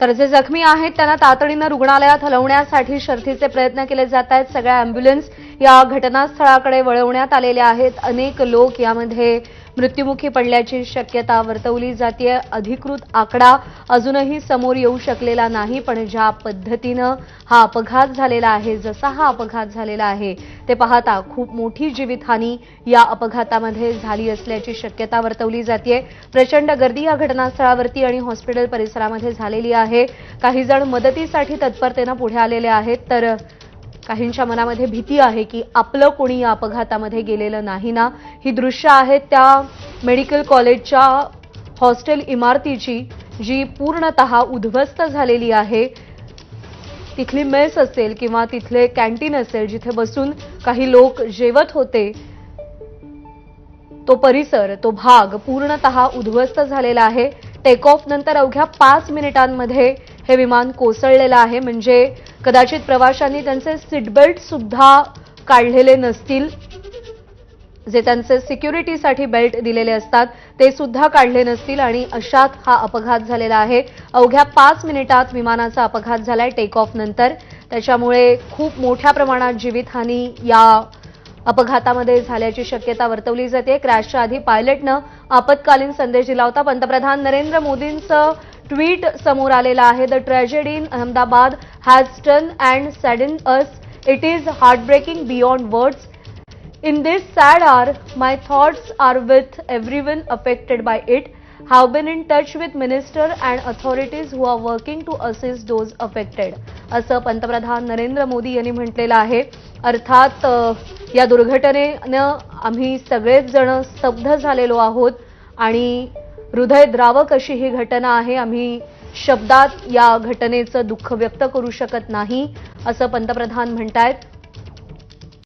तर जे जखमी आहेत त्यांना तातडीनं रुग्णालयात हलवण्यासाठी शर्थीचे प्रयत्न केले जात आहेत. सगळ्या अँब्युलन्स या घटनास्थळाकडे वळवण्यात आलेल्या आहेत. अनेक लोक यामध्ये मृत्युमुखी पडल्याची शक्यता वर्तवली जाते अधिकृत आकडा अजूनही समोर येऊ शकलेला नाही पण ज्या पद्धतीनं हा अपघात झालेला आहे जसा हा अपघात झालेला आहे ते पाहता खूप मोठी जीवितहानी या अपघातामध्ये झाली असल्याची शक्यता वर्तवली जाते प्रचंड गर्दी या घटनास्थळावरती आणि हॉस्पिटल परिसरामध्ये झालेली आहे. काही जण मदतीसाठी तत्परतेनं पुढे आलेले आहेत तर काहींच्या मनामध्ये भीती आहे की आपलं कोणी या अपघातामध्ये गेलेलं नाही ना? ही दृश्य आहेत त्या मेडिकल कॉलेजच्या हॉस्टेल इमारतीची जी पूर्णतः उद्ध्वस्त झालेली आहे. तिथली मेस असेल किंवा तिथले कॅन्टीन असेल जिथे बसून काही लोक जेवत होते तो परिसर तो भाग पूर्णतः उद्ध्वस्त झालेला आहे. टेक ऑफ नंतर अवघ्या पाच मिनिटांमध्ये हे विमान कोसळलेलं आहे. म्हणजे कदाचित प्रवाशांनी त्यांचे सीटबेल्ट सुद्धा काढलेले नसतील. जे त्यांचे सिक्युरिटीसाठी बेल्ट दिलेले असतात ते सुद्धा काढले नसतील आणि अशात हा अपघात झालेला आहे. अवघ्या पाच मिनिटात विमानाचा अपघात झालाय टेक ऑफ नंतर. त्याच्यामुळे खूप मोठ्या प्रमाणात जीवितहानी या अपघातामध्ये झाल्याची शक्यता वर्तवली जाते. क्रॅशच्या आधी पायलटनं आपत्कालीन संदेश दिला होता. पंतप्रधान नरेंद्र मोदींचं ट्वीट समोर आलेला आहे. The tragedy in Ahmedabad has turn and sadden us it is heartbreaking beyond words in this sad hour my thoughts are with everyone affected by it have been in touch with minister and authorities who are working to assist those affected असं पंतप्रधान नरेंद्र मोदी यांनी म्हटलेलं आहे. अर्थात या दुर्घटनेनं आम्ही सगळेच जण स्तब्ध झालेलो आहोत आणि हृदयद्रावक अशी ही घटना आहे. आम्ही शब्दात या घटनेचं दुःख व्यक्त करू शकत नाही असं पंतप्रधान म्हणतायत.